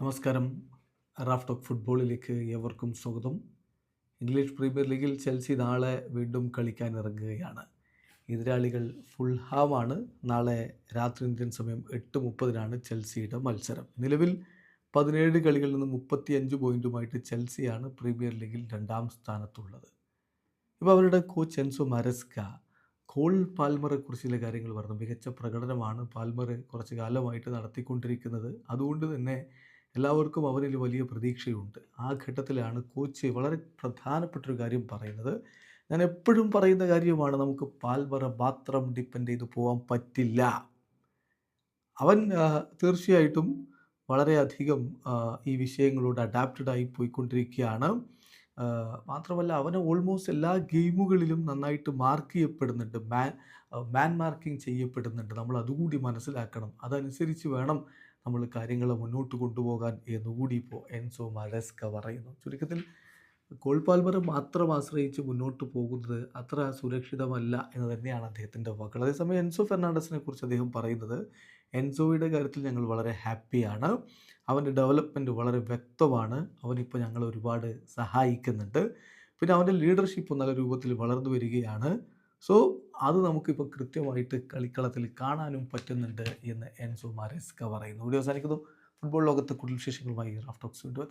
നമസ്കാരം. Raf talk ഫുട്ബോളിലേക്ക് ഏവർക്കും സ്വാഗതം. ഇംഗ്ലീഷ് പ്രീമിയർ ലീഗിൽ ചെൽസി നാളെ വീണ്ടും കളിക്കാൻ ഇറങ്ങുകയാണ്. എതിരാളികൾ ഫുൾഹാമാണ് നാളെ രാത്രി ഇന്ത്യൻ സമയം എട്ട് മുപ്പതിനാണ് ചെൽസിയുടെ മത്സരം. നിലവിൽ പതിനേഴ് കളികളിൽ നിന്ന് മുപ്പത്തിയഞ്ച് പോയിന്റുമായിട്ട് ചെൽസിയാണ് പ്രീമിയർ ലീഗിൽ രണ്ടാം സ്ഥാനത്തുള്ളത്. ഇപ്പോൾ അവരുടെ കോച്ച് എൻസോ മരസ്ക കോൾ പാൽമറെ കുറിച്ചുള്ള കാര്യങ്ങൾ പറഞ്ഞു. മികച്ച പ്രകടനമാണ് പാൽമർ കുറച്ച് കാലമായിട്ട് നടത്തിക്കൊണ്ടിരിക്കുന്നത്. അതുകൊണ്ട് തന്നെ എല്ലാവർക്കും അവരിൽ വലിയ പ്രതീക്ഷയുണ്ട്. ആ ഘട്ടത്തിലാണ് കോച്ച് വളരെ പ്രധാനപ്പെട്ടൊരു കാര്യം പറയുന്നത്. ഞാൻ എപ്പോഴും പറയുന്ന കാര്യമാണ് നമുക്ക് പാൽമറ മാത്രം ഡിപ്പെൻഡ് ചെയ്ത് പോകാൻ പറ്റില്ല. അവൻ തീർച്ചയായിട്ടും വളരെയധികം ഈ വിഷയങ്ങളോട് അഡാപ്റ്റഡ് ആയി പോയിക്കൊണ്ടിരിക്കുകയാണ്. മാത്രമല്ല അവന് ഓൾമോസ്റ്റ് എല്ലാ ഗെയിമുകളിലും നന്നായിട്ട് മാർക്ക് ചെയ്യപ്പെടുന്നുണ്ട്. മാൻ മാൻ മാർക്കിംഗ് ചെയ്യപ്പെടുന്നുണ്ട്. നമ്മൾ അതുകൂടി മനസ്സിലാക്കണം. അതനുസരിച്ച് വേണം നമ്മൾ കാര്യങ്ങൾ മുന്നോട്ട് കൊണ്ടുപോകാൻ എന്നുകൂടി ഇപ്പോൾ എൻസോ മലസ്ക പറയുന്നു. ചുരുക്കത്തിൽ കോൾപാൽമർ മാത്രം ആശ്രയിച്ച് മുന്നോട്ട് പോകുന്നത് അത്ര സുരക്ഷിതമല്ല എന്ന് തന്നെയാണ് അദ്ദേഹത്തിന്റെ വാക്കുകൾ. അതേസമയം എൻസോ ഫെർണാണ്ടസിനെ കുറിച്ച് അദ്ദേഹം പറയുന്നത് എൻസോയുടെ കാര്യത്തിൽ ഞങ്ങൾ വളരെ ഹാപ്പിയാണ് അവന്റെ ഡെവലപ്മെന്റ് വളരെ വ്യക്തമാണ് അവനിപ്പോൾ ഞങ്ങൾ ഒരുപാട് സഹായിക്കുന്നുണ്ട്. പിന്നെ അവന്റെ ലീഡർഷിപ്പ് നല്ല രൂപത്തിൽ വളർന്നു വരികയാണ്. സോ അത് നമുക്കിപ്പോൾ കൃത്യമായിട്ട് കളിക്കളത്തിൽ കാണാനും പറ്റുന്നുണ്ട് എന്ന് എൻസോ മാരെസ്ക പറയുന്നു. വീഡിയോ അവസാനിക്കുന്നു. ഫുട്ബോൾ ലോകത്ത് കൂടുതൽ വിശേഷങ്ങളുമായി റാഫ് ടോക്സ് വീണ്ടും